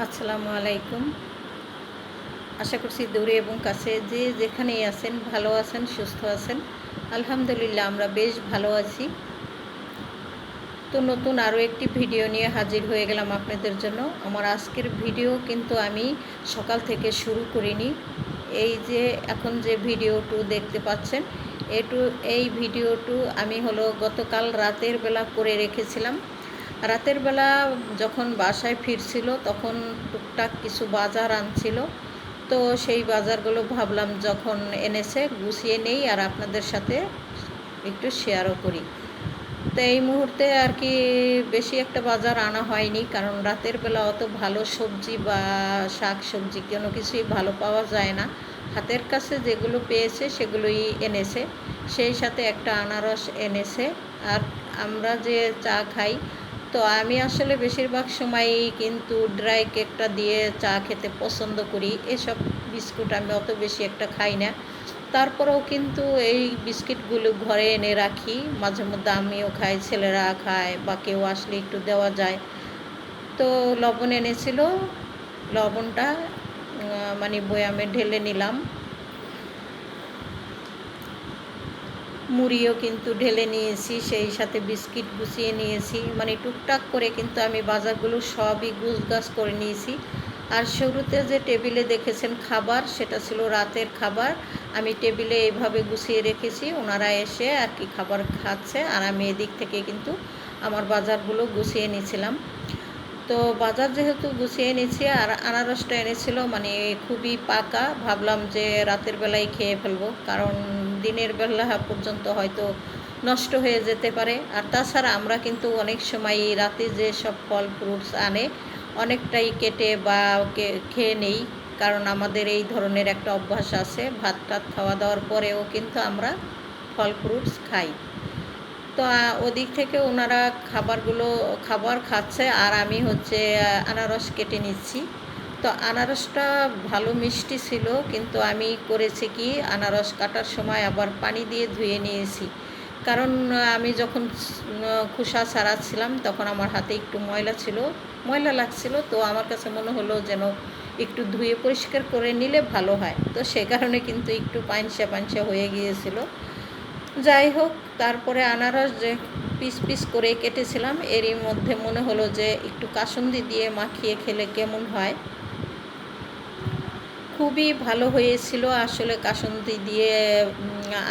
আসসালামু আলাইকুম। আশা করছি দূরে এবং কাছে যে যেখানেই আছেন, ভালো আছেন, সুস্থ আছেন, আলহামদুলিল্লাহ আমরা বেশ ভালো আছি। তো নতুন আরও একটি ভিডিও নিয়ে হাজির হয়ে গেলাম আপনাদের জন্য। আমার আজকের ভিডিও কিন্তু আমি সকাল থেকে শুরু করিনি। এই যে এখন যে ভিডিওটু দেখতে পাচ্ছেন, এটু, এই ভিডিওটু আমি হলো গতকাল রাতের বেলা করে রেখেছিলাম। রাতের বেলা যখন বাসায় ফিরছিল, তখন টুকটাক কিছু বাজার আনছিল। তো সেই বাজারগুলো ভাবলাম যখন এনেছে, গুছিয়ে নেই আর আপনাদের সাথে একটু শেয়ারও করি। তো এই মুহূর্তে আর কি বেশি একটা বাজার আনা হয়নি, কারণ রাতের বেলা অত ভালো সবজি বা শাক সবজি কোনো কিছুই ভালো পাওয়া যায় না। হাতের কাছে যেগুলো পেয়েছে, সেগুলোই এনেছে। সেই সাথে একটা আনারস এনেছে। আর আমরা যে চা খাই তো আমি আসলে বেশিরভাগ সময়ই কিন্তু ড্রাই কেকটা দিয়ে চা খেতে পছন্দ করি। এসব বিস্কুট আমি অত বেশি একটা খাই না। তারপরেও কিন্তু এই বিস্কিটগুলো ঘরে এনে রাখি। মাঝে মধ্যে আমিও খাই, ছেলেরা খায় বা কেউ আসলে একটু দেওয়া যায়। তো লবণ এনেছিল। লবণটা মানে বয়ামে ঢেলে নিলাম। মুড়িও কিন্তু ঢেলে নিয়েছি, সেই সাথে বিস্কিট গুছিয়ে নিয়েছি। মানে টুকটাক করে কিন্তু আমি বাজারগুলো সবই গুছগাছ করে নিয়েছি। আর শুরুতে যে টেবিলে দেখেছেন খাবার, সেটা ছিল রাতের খাবার। আমি টেবিলে এইভাবে গুছিয়ে রেখেছি, ওনারা এসে আর কি খাবার খাচ্ছে। আর আমি এদিক থেকে কিন্তু আমার বাজারগুলো গুছিয়ে নিয়েছিলাম। তো বাজার যেহেতু গুছিয়ে নিয়েছি, আর আনারসটা এনেছিল মানে খুবই পাকা। ভাবলাম যে রাতের বেলায় খেয়ে ফেলব, কারণ দিনের বেলা পর্যন্ত হয়তো নষ্ট হয়ে যেতে পারে। আর তাছাড়া আমরা কিন্তু অনেক সময় রাতে যে সব ফল ফ্রুটস আনে, অনেকটাই কেটে বা খেয়ে নেই। কারণ আমাদের এই ধরনের একটা অভ্যাস আছে, ভাত টাত খাওয়া দাওয়ার পরেও কিন্তু আমরা ফল ফ্রুটস খাই। তো ওদিক থেকে ওনারা খাবারগুলো, খাবার খাচ্ছে, আর আমি হচ্ছে আনারস কেটে নিচ্ছি। তো আনারসটা ভালো মিষ্টি ছিল, কিন্তু আমি করেছি কি, আনারস কাটার সময় আবার পানি দিয়ে ধুয়ে নিয়েছি। কারণ আমি যখন খোসা ছাড়াচ্ছিলাম, তখন আমার হাতে একটু ময়লা ছিল, ময়লা লাগছিল, তো আমার কাছে মনে হলো যেন একটু ধুয়ে পরিষ্কার করে নিলে ভালো হয়। তো সে কারণে কিন্তু একটু পাইনসা পাইনসা হয়ে গিয়েছিল। যাই হোক, তারপরে আনারস যে পিস পিস করে কেটেছিলাম, এরই মধ্যে মনে হলো যে একটু কাসন্দি দিয়ে মাখিয়ে খেলে কেমন হয়। খুবই ভালো হয়েছিল আসলে কাসন্দি দিয়ে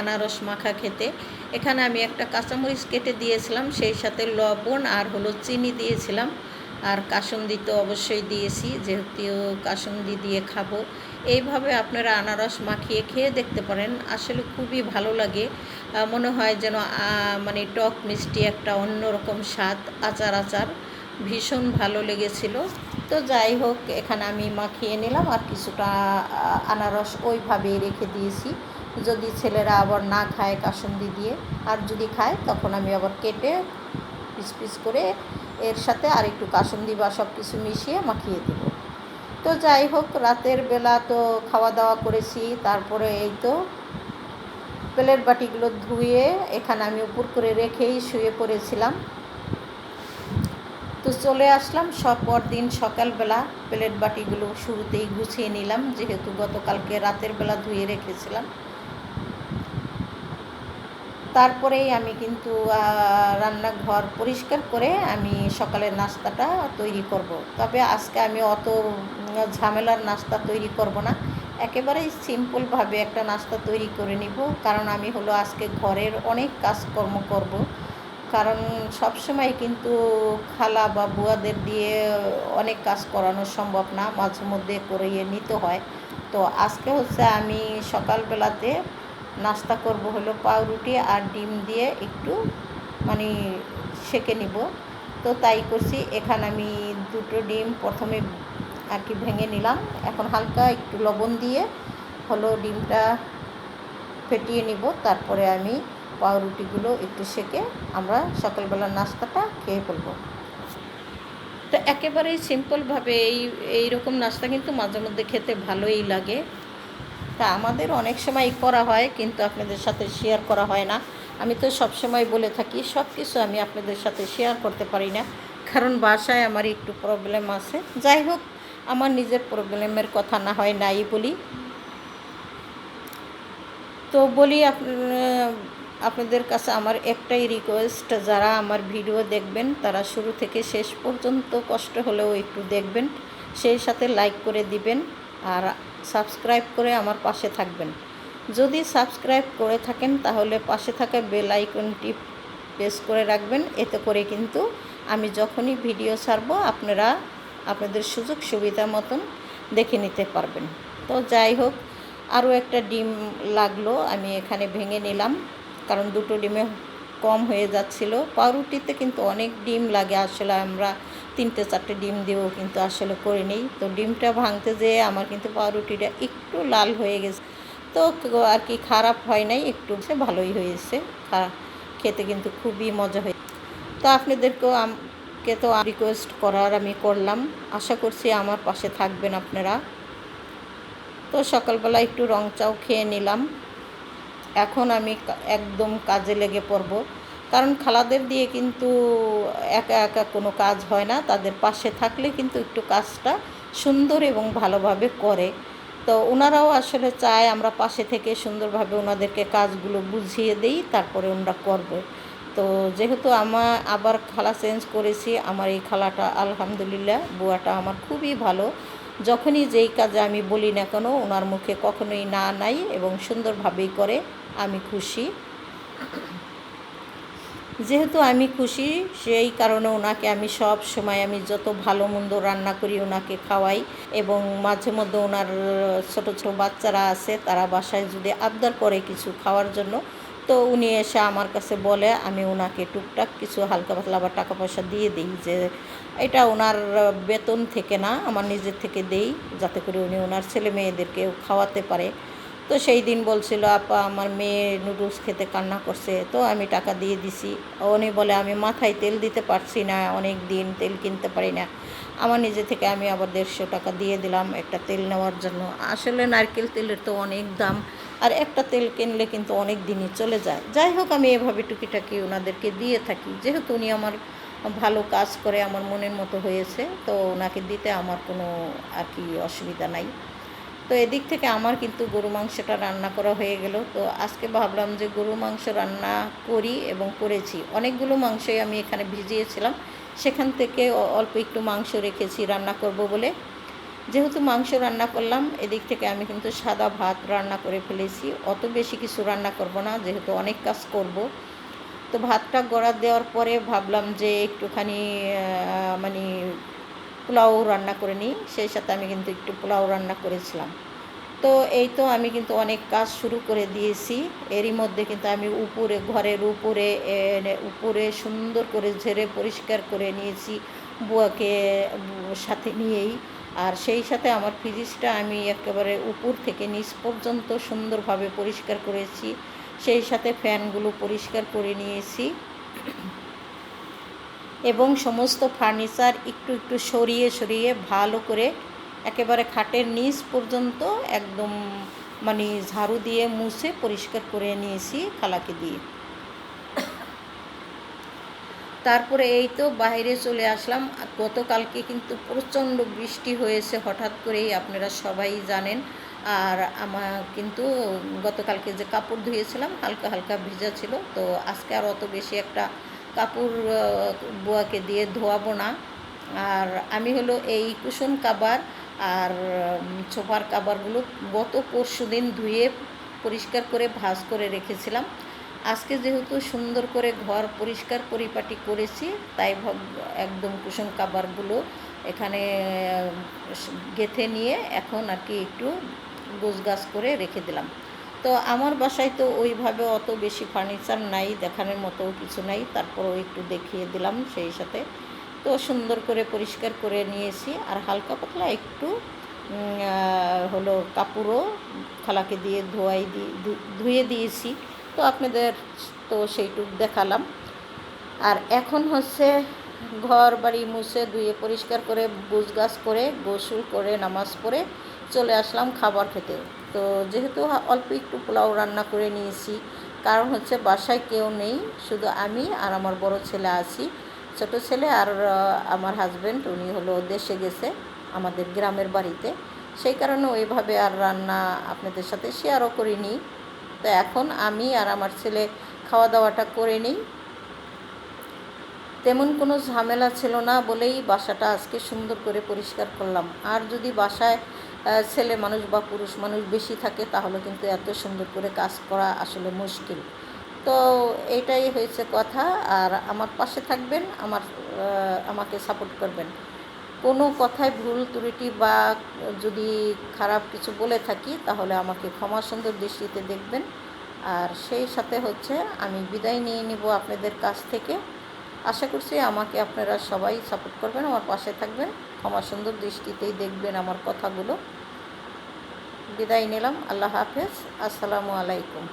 আনারস মাখা খেতে। এখানে আমি একটা কাঁচামরিচ কেটে দিয়েছিলাম, সেই সাথে লবণ আর হলো চিনি দিয়েছিলাম। আর কাসন্দি তো অবশ্যই দিয়েছি, যেহেতু কাসন্দি দিয়ে খাব। এইভাবে আপনারা আনারস মাখিয়ে খেয়ে দেখতে পারেন, আসলে খুবই ভালো লাগে। মনে হয় যেন মানে টক মিষ্টি একটা অন্যরকম স্বাদ, আচার আচার। ভীষণ ভালো লেগেছিল। তো যাই হোক, এখানে আমি মাখিয়ে নিলাম আর কিছুটা আনারস ওইভাবেই রেখে দিয়েছি। যদি ছেলেরা আবার না খায় কাসন্দি দিয়ে, আর যদি খায়, তখন আমি আবার কেটে পিস পিস করে এর সাথে আর একটু কাসন্দি বা সব কিছু মিশিয়ে মাখিয়ে দেব। তো যাই হোক, রাতের বেলা তো খাওয়া দাওয়া করেছি। তারপরে এই তো প্লেট বাটিগুলো ধুয়ে এখানে আমি উপর করে রেখেই শুয়ে পড়েছিলাম। চলে আসলাম সব পরদিন সকালবেলা প্লেট বাটিগুলো শুরুতেই গুছিয়ে নিলাম, যেহেতু গতকালকে রাতের বেলা ধুয়ে রেখেছিলাম তারপরেই আমি কিন্তু রান্নাঘর পরিষ্কার করে আমি সকালের নাস্তাটা তৈরি করব। তবে আজকে আমি অত ঝামেলার নাস্তা তৈরি করব না একেবারেই সিম্পলভাবে একটা নাস্তা তৈরি করে নিব, কারণ আমি হলো আজকে ঘরের অনেক কাজকর্ম করব। কারণ সবসময় কিন্তু খালা বা বুয়াদের দিয়ে অনেক কাজ করানো সম্ভব না, মাঝে মধ্যে করিয়ে নিতে হয়। তো আজকে হচ্ছে আমি সকালবেলাতে নাস্তা করব হলো পাউরুটি আর ডিম দিয়ে একটু মানে সেকে নিব। তো তাই করছি, এখানে আমি দুটো ডিম প্রথমে আর কি ভেঙে নিলাম। এখন হালকা একটু লবণ দিয়ে হলো ডিমটা ফেটিয়ে নিব, তারপরে আমি পাউরুটিগুলো একটু সেকে আমরা সকালবেলার নাস্তাটা খেয়ে ফেলব। তো একেবারেই সিম্পলভাবে এই এইরকম নাস্তা কিন্তু মাঝে মধ্যে খেতে ভালোই লাগে। তা আমাদের অনেক সময় করা হয়, কিন্তু আপনাদের সাথে শেয়ার করা হয় না। আমি তো সব সময় বলে থাকি, সব কিছু আমি আপনাদের সাথে শেয়ার করতে পারি না। কারণ বাসায় আমার একটু প্রবলেম আছে। যাই হোক, আমার নিজের প্রবলেমের কথা না হয় নাই বলি। তো বলি আপ- আপনাদের কাছে আমার একটাই রিকোয়েস্ট যারা আমার ভিডিও দেখবেন, তারা শুরু থেকে শেষ পর্যন্ত কষ্ট হলেও একটু দেখবেন, সেই সাথে লাইক করে দিবেন আর সাবস্ক্রাইব করে আমার পাশে থাকবেন। যদি সাবস্ক্রাইব করে থাকেন, তাহলে পাশে থাকা বেল আইকনটি প্রেস করে রাখবেন, এতে করে কিন্তু আমি যখনই ভিডিও ছাড়বো, আপনারা আপনাদের সুযোগ সুবিধা মতন দেখে নিতে পারবেন। তো যাই হোক, আরও একটা ডিম লাগল, আমি এখানে ভেঙে নিলাম। কারণ দুটো ডিমে কম হয়ে যাচ্ছিল। পাউরুটিতে কিন্তু অনেক ডিম লাগে, আসলে আমরা তিনটে চারটে ডিম দিয়েও কিন্তু আসলে করে নিই। তো ডিমটা ভাঙতে যেয়ে আমার কিন্তু পাউরুটিটা একটু লাল হয়ে গেছে। তো আর কি খারাপ হয় নাই, একটু ভালোই হয়েছে। খেতে কিন্তু খুবই মজা হয়েছে। তো আপনাদেরকেও আমাকে তো রিকোয়েস্ট করার আমি করলাম। আশা করছি আমার পাশে থাকবেন আপনারা। তো সকালবেলা একটু রং চাও খেয়ে নিলাম। এখন আমি একদম কাজে লেগে পড়ব। কারণ খালাদের দিয়ে কিন্তু একা একা কোনো কাজ হয় না, তাদের পাশে থাকলে কিন্তু একটু কাজটা সুন্দর এবং ভালোভাবে করে। তো ওনারাও আসলে চায় আমরা পাশে থেকে সুন্দরভাবে ওনাদেরকে কাজগুলো বুঝিয়ে দেই, তারপরে ওনারা করবে। তো যেহেতু আমার আবার খালা চেঞ্জ করেছি, আমার এই খালাটা আলহামদুলিল্লাহ, বুয়াটা আমার খুবই ভালো। যখনই যেই কাজে আমি বলি না কেন, ওনার মুখে কখনোই না নাই এবং সুন্দরভাবেই করে আমি খুশি। যেহেতু আমি খুশি, সেই কারণে ওনাকে আমি সব সময় আমি যত ভালো মন্দ রান্না করি ওনাকে খাওয়াই এবং মাঝে মধ্যে ওনার ছোটো ছোটো বাচ্চারা আছে, তারা বাসায় যদি আবদার করে কিছু খাওয়ার জন্য তো উনি এসে আমার কাছে বলে, আমি ওনাকে টুকটাক কিছু হালকা পাতলা বা টাকা পয়সা দিয়ে দিই যে, এটা ওনার বেতন থেকে না, আমার নিজের থেকে দেই, যাতে করে উনি ওনার ছেলে মেয়েদেরকেও খাওয়াতে পারে। তো সেই দিন বলছিল, আপা, আমার মেয়ে নুডলস খেতে কান্না করছে, তো আমি টাকা দিয়ে দিছি। উনি বলে, আমি মাথায় তেল দিতে পারছি না, অনেক দিন তেল কিনতে পারি না। আমার নিজে থেকে আমি আবার দেড়শো টাকা দিয়ে দিলাম একটা তেল নেওয়ার জন্য। আসলে নারকেল তেলের তো অনেক দাম, আর একটা তেল কিনলে কিন্তু অনেক দিনই চলে যায়। যাই হোক, আমি এভাবে টুকিটাকি ওনাদেরকে দিয়ে থাকি। যেহেতু উনি আমার ভালো কাজ করে, আমার মনের মতো হয়েছে, তো ওনাকে দিতে আমার কোনো আর কি অসুবিধা নাই। তো এদিক থেকে আমার কিন্তু গরু মাংসটা রান্না করা হয়ে গেল। তো আজকে ভাবলাম যে গরু মাংস রান্না করি এবং করেছি। অনেকগুলো মাংসই আমি এখানে ভিজিয়েছিলাম। সেখান থেকে অল্প একটু মাংস রেখেছি, রান্না করব বলে। যেহেতু মাংস রান্না করলাম, এদিক থেকে আমি কিন্তু সাদা ভাত রান্না করে ফেলেছি। অত বেশি কিছু রান্না করব না, যেহেতু অনেক কাজ করব। তো ভাতটা গড়া দেওয়ার পরে ভাবলাম যে একটুখানি মানে পোলাও রান্না করে নিই। সেই সাথে আমি কিন্তু একটু পোলাও রান্না করেছিলাম। তো এই তো আমি কিন্তু অনেক কাজ শুরু করে দিয়েছি। এরই মধ্যে কিন্তু আমি উপরে, ঘরের উপরে উপরে সুন্দর করে ঝেড়ে পরিষ্কার করে নিয়েছি বুয়াকে সাথে নিয়েই। আর সেই সাথে আমার ফ্রিজটা আমি একেবারে উপর থেকে নিচ পর্যন্ত সুন্দরভাবে পরিষ্কার করেছি। সেই সাথে ফ্যানগুলো পরিষ্কার করে নিয়েছি। এবং সমস্ত ফার্নিচার একটু একটু সরিয়ে সরিয়ে ভালো করে একেবারে খাটের নিচ পর্যন্ত একদম মানে ঝাড়ু দিয়ে মুছে পরিষ্কার করে নিয়েছি খালাকে দিয়ে। তারপরে এই তো বাইরে চলে আসলাম। গতকালকে কিন্তু প্রচণ্ড বৃষ্টি হয়েছে হঠাৎ করেই, আপনারা সবাই জানেন। আর আমার কিন্তু গতকালকে যে কাপড় ধুয়েছিলাম, হালকা হালকা ভিজা ছিল। তো আজকে আর অত বেশি একটা কাপড় বুয়াকে দিয়ে ধোয়াবো না। আর আমি হলো এই কুশন কাবার আর সোফার কাবারগুলো গত পরশু দিন ধুয়ে পরিষ্কার করে ভাজ করে রেখেছিলাম। আজকে যেহেতু সুন্দর করে ঘর পরিষ্কার পরিপাটি করেছি, তাই একদম কুশন কাবারগুলো এখানে গেঁথে নিয়ে এখন আর কি একটু গোছগাছ করে রেখে দিলাম। তো আমার বাসায় তো ওইভাবে অত বেশি ফার্নিচার নাই, দেখানোর মতো কিছু নাই, তারপরও একটু দেখিয়ে দিলাম সেই সাথে। তো সুন্দর করে পরিষ্কার করে নিয়েছি। আর হালকা পাতলা একটু হলো কাপড়ও খালাকে দিয়ে ধোয়াই দিয়ে ধুয়ে দিয়েছি। তো আপনাদের তো সেইটুক দেখালাম। আর এখন হচ্ছে ঘর বাড়ি মুছে ধুয়ে পরিষ্কার করে গুছগাছ করে, গোসল করে, নামাজ পড়ে চলে আসলাম খাবার খেতে। তো যেহেতু অল্প একটু পোলাও রান্না করে নিয়েছি, কারণ হচ্ছে বাসায় কেউ নেই, শুধু আমি আর আমার বড় ছেলে আছি। ছোট ছেলে আর আমার হাজব্যান্ড উনি হলো দেশে গেছে আমাদের গ্রামের বাড়িতে। সেই কারণে ওইভাবে আর রান্না আপনাদের সাথে শেয়ারও করিনি। তো এখন আমি আর আমার ছেলে খাওয়া দাওয়াটা করে নিই। তেমন কোনো ঝামেলা ছিল না বলেই বাসাটা আজকে সুন্দর করে পরিষ্কার করলাম। আর যদি বাসায় ছেলে মানুষ বা পুরুষ মানুষ বেশি থাকে তাহলে কিন্তু এত সুন্দর করে কাজ করা আসলে মুশকিল। তো এটাই হয়েছে কথা। আর আমার পাশে থাকবেন, আমার আমাকে সাপোর্ট করবেন। কোনো কথায় ভুল, ত্রুটি বা যদি খারাপ কিছু বলে থাকি, তাহলে আমাকে ক্ষমা সুন্দর দৃষ্টিতে দেখবেন। আর সেই সাথে হচ্ছে, আমি বিদায় নিয়ে নিব আপনাদের কাছ থেকে। আশা করছি আমাকে আপনারা সবাই সাপোর্ট করবেন, আমার পাশে থাকবেন, ক্ষমা সুন্দর দৃষ্টিতেই দেখবেন আমার কথাগুলো। বিদায় নিলাম, আল্লাহ হাফেজ, আসসালামু আলাইকুম।